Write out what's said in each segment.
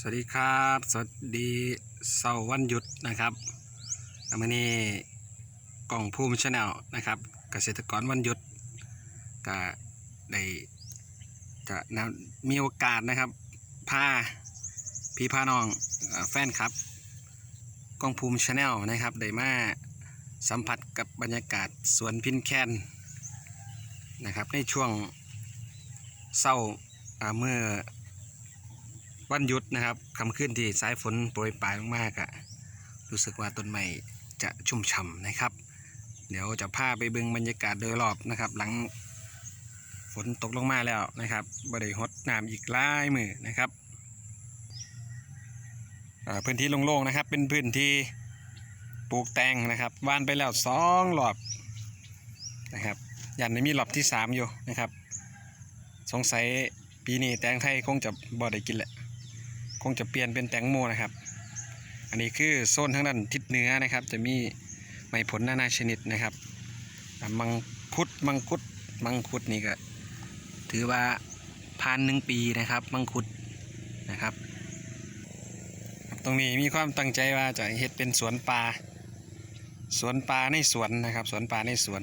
สวัสดีครับ สวัสดีเสาร์วันหยุดนะครับวันนี้กล่องภูมิชาแนลนะครับ เกษตรกรวันหยุดก็ได้จะนำมีโอกาสนะครับพาพี่พาน้องแฟนครับกล้องภูมิชาแนลนะครับได้มาสัมผัสกับบรรยากาศสวนพินแคนนะครับในช่วงเศร้าเมื่อ วันหยุดนะครับคำขึ้นที่สายฝนโปรยปลายมากๆอะรู้สึกว่าต้นไม้จะชุ่มฉ่ำนะครับ เดี๋ยวจะพาไปเบิ่งบรรยากาศโดยรอบนะครับ หลังฝนตกลงมาแล้วนะครับบริหดน้ำอีกหลายมือนะครับพื้นที่โล่งๆนะครับ เป็นพื้นที่ปลูกแตงนะครับวานไปแล้วสองรอบนะครับยันไม่มีรอบที่สามอยู่นะครับ สงสัยปีนี้แตงไทยคงจะบ่ได้กินแหละ งจะเปลี่ยนเป็นแตงโมนะครับ อันนี้คือโซนทางด้านทิศเหนือนะครับ จะมีไม้ผลนานาชนิดนะครับมังคุดมังคุดมังคุดนี่ก็ถือว่าพันหนึ่งปีนะครับ มังคุดนะครับ ตรงนี้มีความตั้งใจว่าจะเฮ็ดเป็นสวนปลาสวนปลาในสวนนะครับ สวนปลาในสวน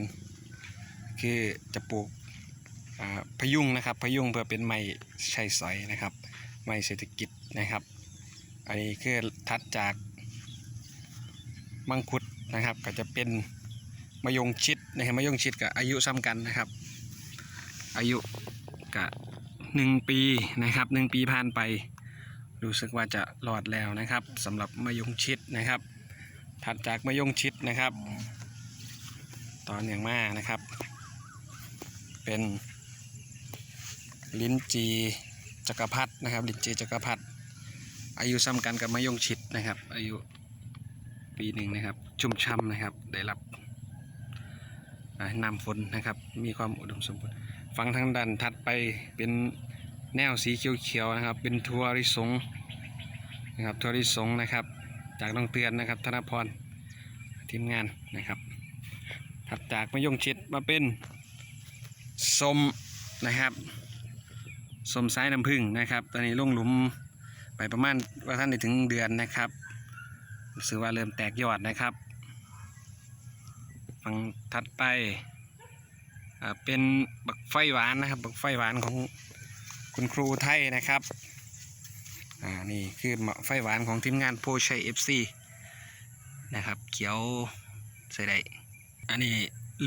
คือจะปลูกพะยุงนะครับพะยุงเพื่อเป็นไม้ใช้สอยนะครับ ไม่เศรษฐกิจ นะครับ อันนี้คือทัดจากมังคุดนะครับ ก็จะเป็นมะยงชิดนะครับมะยงชิดกับอายุซ้ำกันนะครับ อายุกับหนึ่งปีนะครับหนึ่งปีผ่านไป รู้สึกว่าจะรอดแล้วนะครับสำหรับมะยงชิดนะครับ ถัดจากมะยงชิดนะครับ ตอนอย่างมานะครับ เป็นลิ้นจีจักรพรรดินะครับ ลิ้นจีจักรพรรดิ อายุซ้ำกันกับมะยงชิดนะครับ อายุปีหนึ่งนะครับ ชุ่มช่ำนะครับ ได้รับน้ำฝนนะครับ มีความอุดมสมบูรณ์ฝั่งทางด้านถัดไปเป็นแนวสีเขียวๆนะครับ เป็นทัวริสงนะครับทัวริสงนะครับ จากน้องเตือนนะครับ ธนพรทีมงานนะครับ ถัดจากมะยงชิดมาเป็นสมนะครับสมไซน้ำผึ้งนะครับ ตอนนี้ลงหลุม ปประมาณว่าท่านได้ถึงเดือนนะครับรู้สึกว่าเริ่มแตกยอดนะครับฝั่งถัดไปเป็นบักไฟหวานนะครับ บักไฟหวานของคุณครูไทยนะครับอ่านี่คือบักไฟหวานของทีมงานโพชัยเอฟซีนะครับ เขียวใส่ได้อันนี้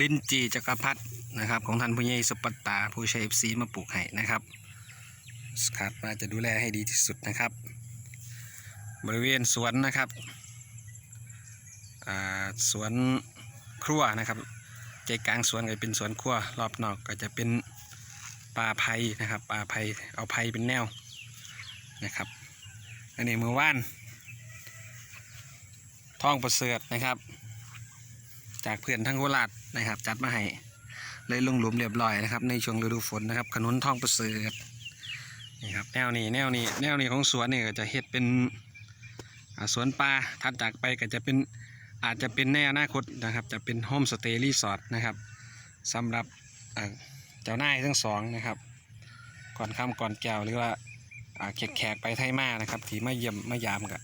ลิ้นจีจักรพรรดินะครับ ของท่านผู้ใหญ่สปัตตาโพชัยเอฟซีมาปลูกให้นะครับ สคาดว่าจะดูแลให้ดีที่สุดนะครับ บริเวณสวนนะครับสวนครัวนะครับใจกลางสวนก็เป็นสวนครัวรอบนอกก็จะเป็นป่าไผ่นะครับป่าไผ่เอาไผ่เป็นแนวนะครับอันนี้มือว่านท้องประเสริฐนะครับ จากเพื่อนทั้งโคราชนะครับ จัดมาให้เลยลงหลุมเรียบร้อยนะครับ ในช่วงฤดูฝนนะครับขนุนท้องประเสริฐ นี่ครับแนวนี้แนวนี้แนวนี้ของสวนนี่ก็จะเฮ็ดเป็นสวนปลาถัดจากไปก็จะเป็นอาจจะเป็นในอนาคตนะครับ จะเป็นโฮมสเตย์รีสอร์ทนะครับสำหรับอ่าเจ้านายทั้งสองนะครับ ก่อนค่ำก่อนแก้วหรือว่าแขกแขกไปไทยมานะครับที่มาเยี่ยมมายามก็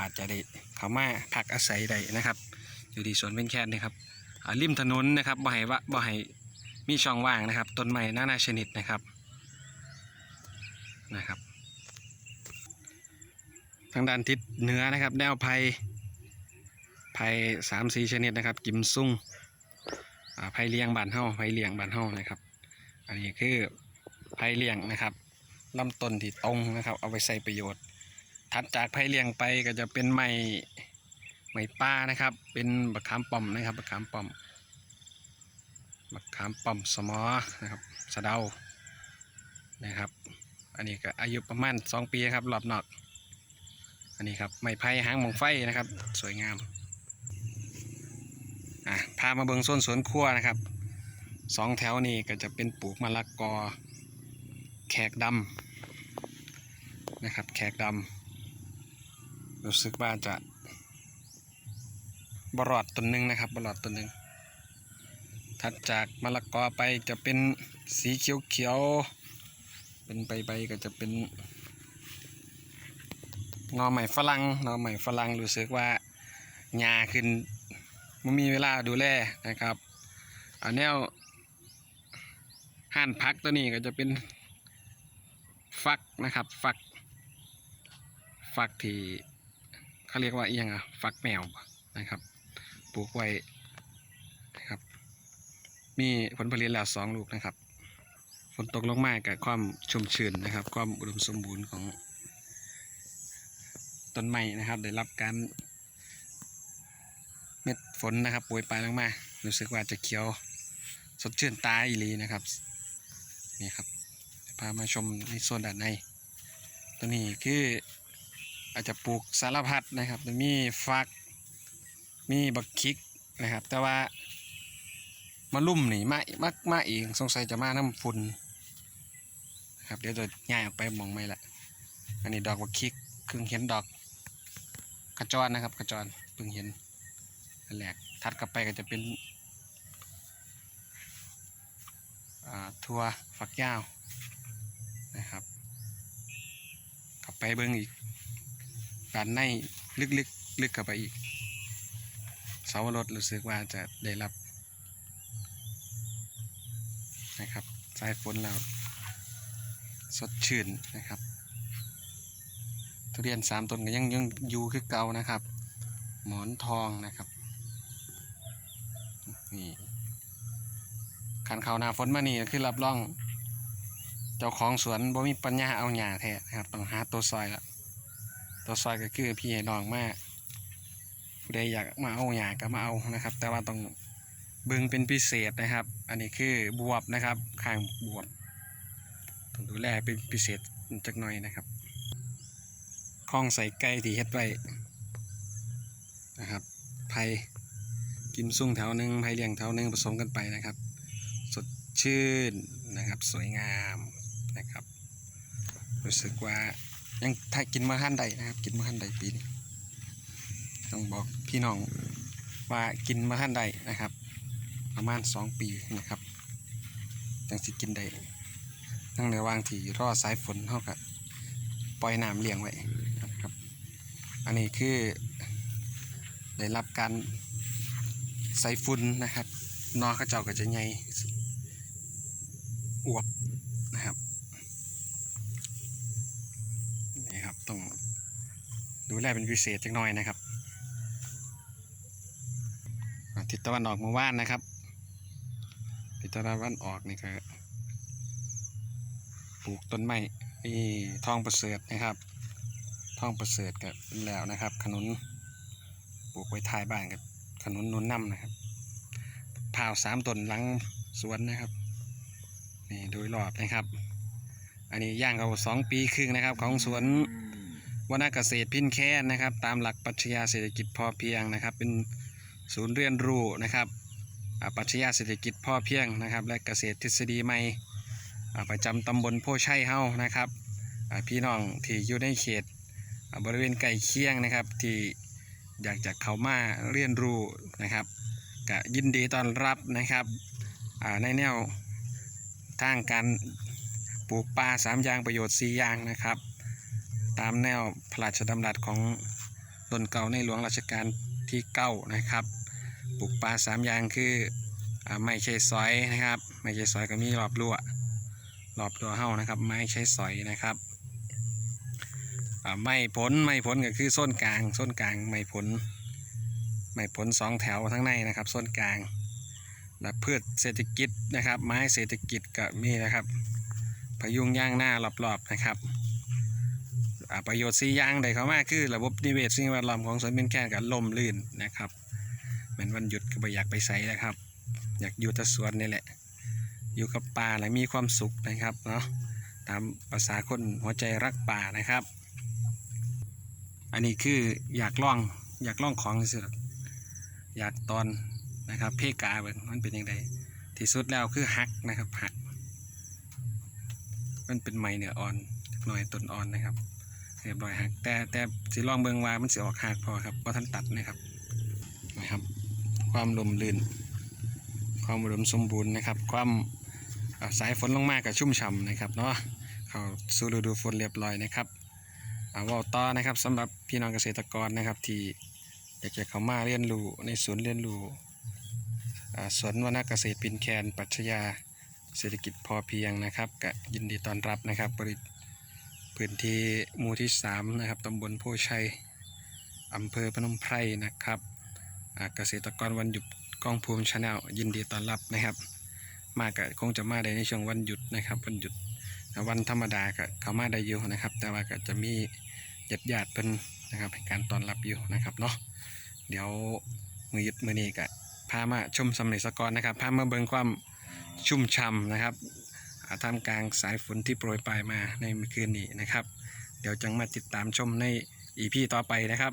อาจจะได้เขามาพักอาศัยได้นะครับ อยู่ที่สวนเป็นแค่นนะครับริมถนนนะครับบ่ให้ว่าบ่ให้มีช่องว่างนะครับต้นไม้นานาชนิดนะครับ นะครับ ทางด้านทิศเหนือนะครับ แนวไผ่ไผ่สามสีชนิดนะครับ กิมซุ่งไผ่เลี้ยงบานเฮาไผ่เลี้ยงบานเฮานะครับ อันนี้คือไผ่เลี้ยงนะครับลำต้นที่ตรงนะครับ เอาไปใส่ประโยชน์ ถัดจากไผ่เลี้ยงไปก็จะเป็นไม้ไม้ป้านะครับ เป็นบักขามป้อมนะครับบักขามป้อมบักขามป้อมสมอนะครับสะเดานะครับ อันนี้ก็อายุประมาณ2ปีครับรอบนอก อันนี้ครับไม้ไผ่หางมองไฟนะครับ สวยงามอะพามาเบิงโซนสวนครัวนะครับสองแถวนี้ก็จะเป็นปลูกมะละกอ แขกดำนะครับ แขกดำรู้สึกว่าจะบรอดต้นหนึ่งนะครับบรอดต้นหนึ่งถัดจากมะละกอไปจะเป็นสีเขียวๆ เป็นใบใบๆก็จะเป็นนอใหม่ฝรั่งนอใหม่ฝรั่งรู้สึกว่าหญ้าขึ้นมันมีเวลาดูแลนะครับอันแนวห่านพักตัวนี้ก็จะเป็นฟักนะครับฟัก ฟักที่เขาเรียกว่าเอียงอะฟักแมวนะครับปลูกไว้นะครับ มีผลผลิตแล้วสองลูกนะครับ ฝนตกลงมากับความชุ่มชื้นนะครับ ความอุดมสมบูรณ์ของต้นไม้นะครับ ได้รับการเม็ดฝนนะครับโปรยปลายลงมารู้สึกว่าจะเขียวสดชื่นตาอีหลีนะครับนี่ครับพามาชมในโซนด้านในตัวนี้คืออาจจะปลูกสารพัดนะครับมีฟักมีบักคิกนะครับ แต่ว่ามาลุ่มนี่มามามาเองสงสัยจะมาน้ำฝุ่น ครับเดี๋ยวจะง่ายออกไปมองไม่ละอันนี้ดอกบักคิกเพิ่งเห็นดอกกระจรนะครับ กระจรเพิ่งเห็นอันแรกถัดกลับไปก็จะเป็นทัวฝักยาวนะครับ กลับไปเบิ้งอีกด้านในลึกๆลึกลึกเข้าไปอีกเสาวรถรู้สึกว่าจะได้รับนะครับ สายฝนแล้ว สดชื่นนะครับ ทุเรียนสามต้นก็ยังยังอยู่คือเก่านะครับ หมอนทองนะครับนี่ขันเขานาฝนมานี่คือรับรอง เจ้าของสวนบ่มีปัญญาเอาหญ้าแท้นะครับต้องหาตัวซอยละตัวซอยก็คือพี่น้องมากผู้ใดอยากมาเอาหยาก็มาเอานะครับ แต่ว่าต้องเบิ่งเป็นพิเศษนะครับ อันนี้คือบวบนะครับข้างบวบ ต้องดูแลเป็นพิเศษจักหน่อยนะครับคล้องใส่ไก่ที่เฮ็ดไว้นะครับไผ่กิมซุ่งแถวหนึ่งไผ่เลี้ยงแถวหนึ่งผสมกันไปนะครับ สดชื่นนะครับสวยงามนะครับ รู้สึกว่ายังถ้ากินมาท่านใดนะครับ กินมาท่านใดปีนี้ต้องบอกพี่น้องว่ากินมาท่านใดนะครับ ประมาณสองปีนะครับจังสิกินได้ ทั้งในวางที่รอสายฝนเท่ากับปล่อยน้ำเลี้ยงไว้นะครับ อันนี้คือได้รับการใส่ฝุ่นนะครับนอเข้าเจ้าก็จะใหญ่อวบนะครับนี่ครับต้องดูแลเป็นพิเศษจักหน่อยนะครับทิศตะวันออกเมื่อวานนะครับทิศตะวันออกนี่ก็ ปลูกต้นไม้นี่ทองประเสริฐนะครับทองประเสริฐกับแล้วนะครับ ขนุนปลูกไว้ท้ายบ้านกับขนุนนุนน้ำนะครับพาวสามต้นหลังสวนนะครับนี่โดยรอบนะครับ อันนี้ย่างเขาสองปีครึ่งนะครับ ของสวนวนาเกษตรพินแค้นนะครับ ตามหลักปรัชญาเศรษฐกิจพอเพียงนะครับ เป็นศูนย์เรียนรู้นะครับอ่าปรัชญาเศรษฐกิจพอเพียงนะครับ และเกษตรทฤษฎีใหม่ ประจำตำบลโพชัยเฮานะครับพี่น้องที่อยู่ในเขตบริเวณใกล้เคียงนะครับที่อยากจะเข้ามาเรียนรู้นะครับก็ยินดีต้อนรับนะครับในแนวทางการปลูกป่าสามอย่างประโยชน์สี่อย่างนะครับ ตามแนวพระราชดำรัสของต้นเก่าในหลวงรัชกาลที่เก้านะครับปลูกปลาสามอย่างคืออไม่ใช่สอยนะครับ ไม่ใช่สอยก็มีรอบรั้ว รอบรั้วเฮานะครับ ไม้ใช้สอยนะครับไม่ผลไม่ผลก็คือส้นกลางส้นกลางไม่ผลไม่ผลสองแถวทั้งในนะครับส้นกลาง และพืชเศรษฐกิจนะครับ ไม้เศรษฐกิจก็มีนะครับ พยุงย่างหน้ารอบๆนะครับประโยชน์สี่อย่างใดเขามากคือ ระบบนิเวศสิ่งแวดล้อมของสวนเป็นแค่กับลมลื่นนะครับเหมือนวันหยุดก็ไม่อยากไปไสนะครับ อยากอยู่แต่สวนนี่แหละ อยู่กับป่าและมีความสุขนะครับเนาะตามภาษาคนหัวใจรักป่านะครับ อันนี้คืออยากล่องอยากล่องของสิอยากตอนนะครับเพกาเบิ่งมันเป็นยังไงที่สุดแล้วคือหักนะครับหัก มันเป็นไม้เนื้ออ่อนหน่อยต้นอ่อนนะครับเรียบร้อยหักแต่แต่สิล่องเบิ่งว่ามันสิออกหักพอครับเพราะท่านตัดนะครับนะครับ ความลมลื่น ความอุดมสมบูรณ์นะครับ ความ สายฝนลงมากับชุ่มฉ่ำนะครับเนาะเข้าสู่ฤดูฝนเรียบร้อยนะครับอ่าว่าต่อนะครับสำหรับพี่น้องเกษตรกรนะครับ ที่อยากจะเข้ามาเรียนรู้ในศูนย์เรียนรู้สวนวนาเกษตรปินแคนปัชญาเศรษฐกิจพอเพียงนะครับก็ยินดีต้อนรับนะครับบริพื้นที่หมู่ที่ 3 นะครับตำบลโพชัยอำเภอพนมไพรนะครับเกษตรกรวันหยุดกองภูมิชาแนลยินดีต้อนรับนะครับ มากก็คงจะมาได้ในช่วงวันหยุดนะครับวันหยุดวันธรรมดาก็เขามาได้อยู่นะครับ แต่ว่าก็จะมีญาติญาติเพิ่นนะครับให้การต้อนรับอยู่นะครับเนาะเดี๋ยวมือหยุดมือนี้ก็พามาชมสำเร็จสกอนนะครับพามาเบิ่งความชุ่มช่ำนะครับอ่าท่ามกลางสายฝนที่โปรยปลายมาในเมื่อคืนนี้นะครับ เดี๋ยวจังมาติดตามชมในอีพีต่อไปนะครับ